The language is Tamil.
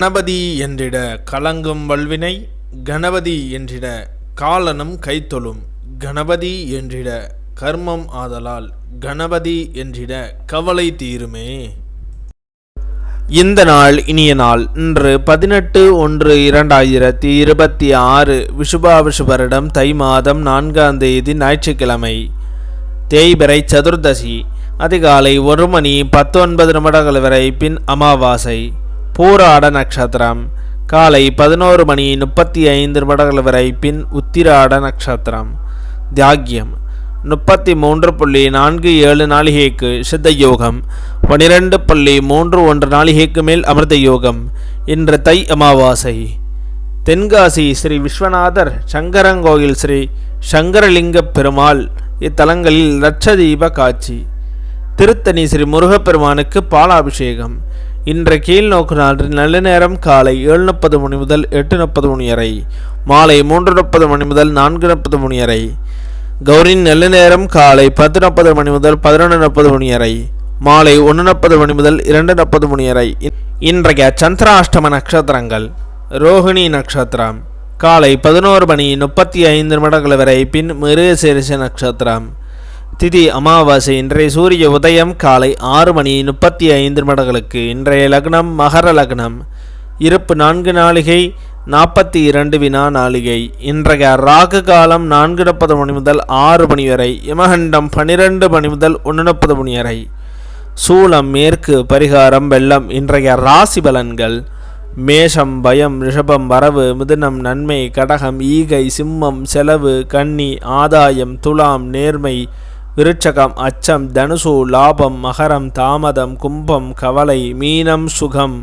கணபதி என்றிட கலங்கும் வல்வினை கணபதி என்றிட காலனும் கைத்தொழும் கணபதி என்றிட கர்மம் ஆதலால் கணபதி என்றிட கவலை தீருமே. இந்த நாள் இனிய நாள். இன்று பதினெட்டு ஒன்று இரண்டாயிரத்தி இருபத்தி ஆறு விஷுபாவிஷுபரிடம் தை மாதம் நான்காம் தேதி ஞாயிற்றுக்கிழமை தேய்பிறை சதுர்தசி அதிகாலை ஒரு மணி பத்தொன்பது நிமிடங்கள் வரை பின் அமாவாசை. பூராட நட்சத்திரம். காலை பதினோரு மணி முப்பத்தி ஐந்து நிமிடங்கள் வரை பின் உத்திராட நட்சத்திரம். தியாகியம். முப்பத்தி மூன்று புள்ளி நான்கு ஏழு நாளிகைக்கு சித்த யோகம் பனிரெண்டு புள்ளி மூன்று ஒன்று நாளிகைக்கு மேல் அமிர்த யோகம் இன்று தை அமாவாசை. தென்காசி ஸ்ரீ விஸ்வநாதர் சங்கரங்கோயில் ஸ்ரீ சங்கரலிங்க பெருமாள் இத்தலங்களில் லட்சதீப காட்சி. திருத்தணி ஸ்ரீ முருகப்பெருமானுக்கு பாலாபிஷேகம். இன்று கீழ் நோக்கு நல்ல நேரம் காலை ஏழு முப்பது மணி முதல் எட்டு முப்பது மணி வரை. மாலை மூன்று முப்பது மணி முதல் நான்கு முப்பது மணி வரை. கௌரின் நல்ல நேரம் காலை பத்து முப்பது மணி முதல் பதினொன்று முப்பது மணி வரை. மாலை ஒன்று முப்பது மணி முதல் இரண்டு முப்பது மணி வரை. இன்றைய சந்திராஷ்டம நட்சத்திரங்கள். ரோஹிணி நட்சத்திரம். காலை பதினோரு மணி முப்பத்தி ஐந்து நிமிடங்கள் வரை. பின் மிருகசீரிச நட்சத்திரம். திதி அமாவாசை இன்றைய சூரிய உதயம் காலை ஆறு மணி முப்பத்தி ஐந்து நிமிடங்களுக்கு இன்றைய லக்னம் மகர லக்னம். இருப்பு நான்கு நாளிகை நாற்பத்தி இரண்டு வினா நாளிகை. இன்றைய ராகு காலம் நான்கு முப்பது மணி முதல் ஆறு மணி வரை இமகண்டம் பனிரெண்டு மணி முதல் ஒன்று முப்பது மணி வரை. சூளம் மேற்கு பரிகாரம் வெள்ளம் இன்றைய ராசி பலன்கள். மேஷம் பயம் ரிஷபம் வரவு மிதுனம் நன்மை கடகம் ஈகை சிம்மம் செலவு கன்னி ஆதாயம் துலாம் நேர்மை விருட்சகம் அச்சம் தனுசு லாபம் மகரம் தாமதம் கும்பம் கவலை மீனம் சுகம்.